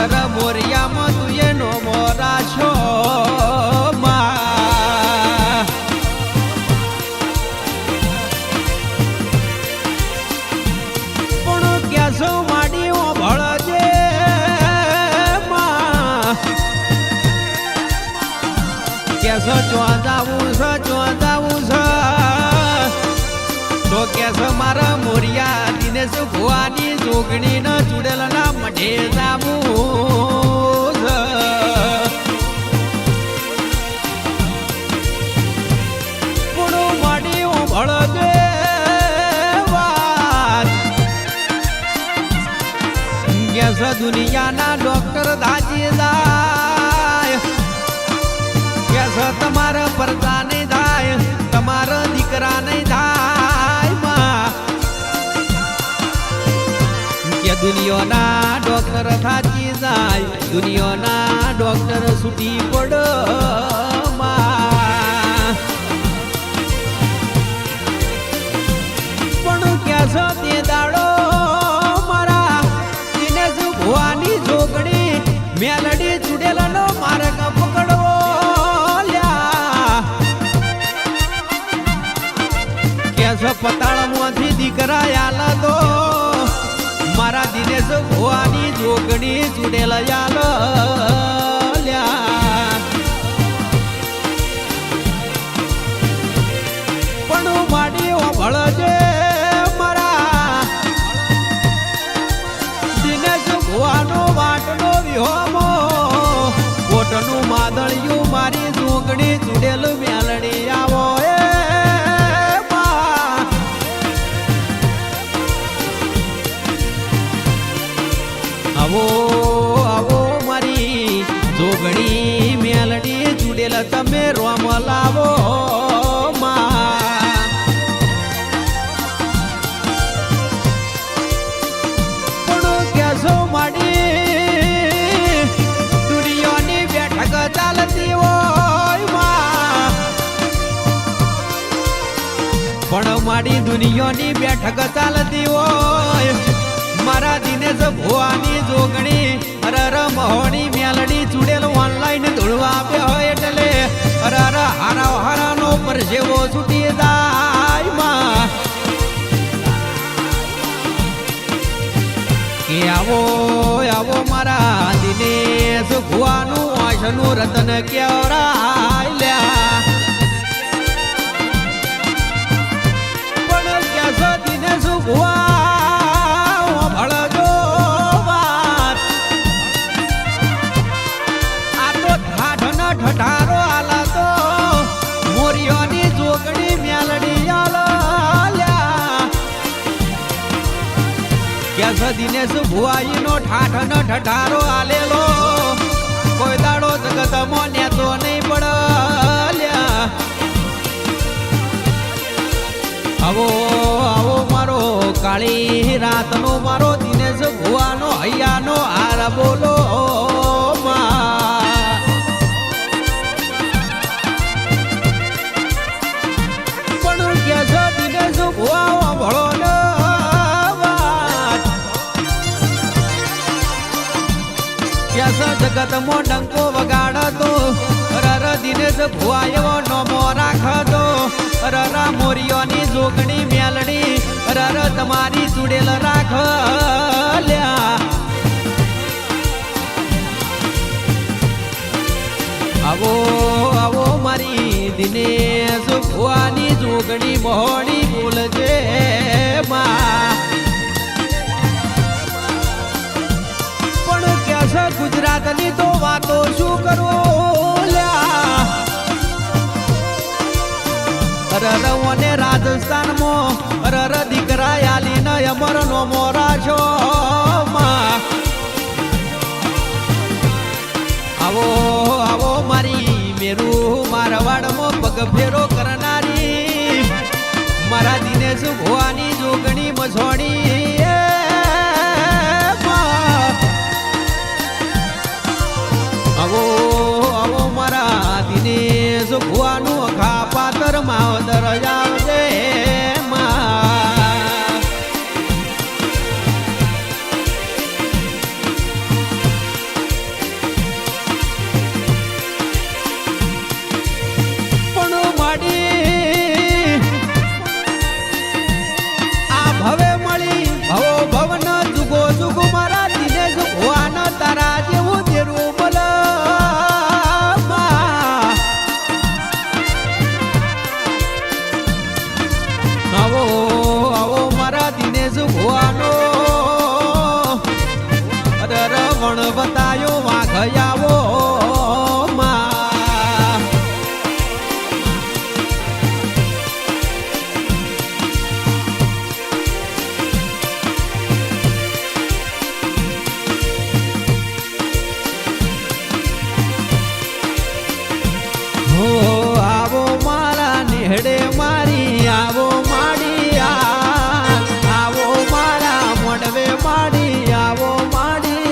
અરર મોરિયામાં તું એનો મોરા છો પણ કેસો માડી ઓભળજે માં. કેસો ચોંદાવું છે ચોંદાવું છે. તો કેસ મારા મોરિયા કેસ દુનિયાના ડોક્ટર દાજી જાય કેસ તમારા પરદા નહીં થાય તમારા દીકરા નહીં થાય કે દુનિયાના ડોક્ટર થાચી જાય, દુનિયાના ડોક્ટર છૂટી પડ. દીકરા આલ દો મારા દિનેશ ભુવાની જોગણી આલ લ્યા પણ માડી ઓભળજે મારા. દિનેશ ભુવાનો વાટનો વિહોમો. કોટનું માદળિયું મારી જોગણી ચુડેલ આવો આવો મારી જોગણી મેલડી જુડેલ તમે રોમ લાવો પણ મારી દુનિયાની બેઠક ચાલતી હોય માં પણ માડી દુનિયાની બેઠક ચાલતી હોય મારા દિનેશ ભુવાની જોગણી અરર મહોની મેલડી ચૂડેલ ઓનલાઈન ધૂળવા આપ્યા હોય એટલે અરર હારા હારાનો પરસેવો છૂટી જાય માં કે આવો આવો મારા દિનેશ ભુવાનું આશનું રતન કેવરાય કેસ ભુવાઈ નો ઠાઠ ન ઠઠારો આલેલો. કોઈ દાડો જગત મોને તો નહીં પડલ્યા. આવો આવો મારો કાળી રાતનો મારો દિનેશ ભુવાનો હૈયાનો હાર બોલો. જગત મો ડંકો વગાડતો. રર દિનેશ ભુઆયો નોમો રાખતો. રર મોરિયોની જોગણી મેલડી રર તમારી ચુડેલ રાખ લ્યા આવો આવો મારી દિનેશ ભુઆની જોગણી મોડી રાજસ્થાનમાં રર દીકરા આલીને અમર નો મોરા છો માં. આવો આવો મારી મેરુ મારવાડમાં પગ ફેરો કરનારી. મારા દિનેશ ભુવાની જોગણી મસોણી ભયાવો આવો મારા નિહડે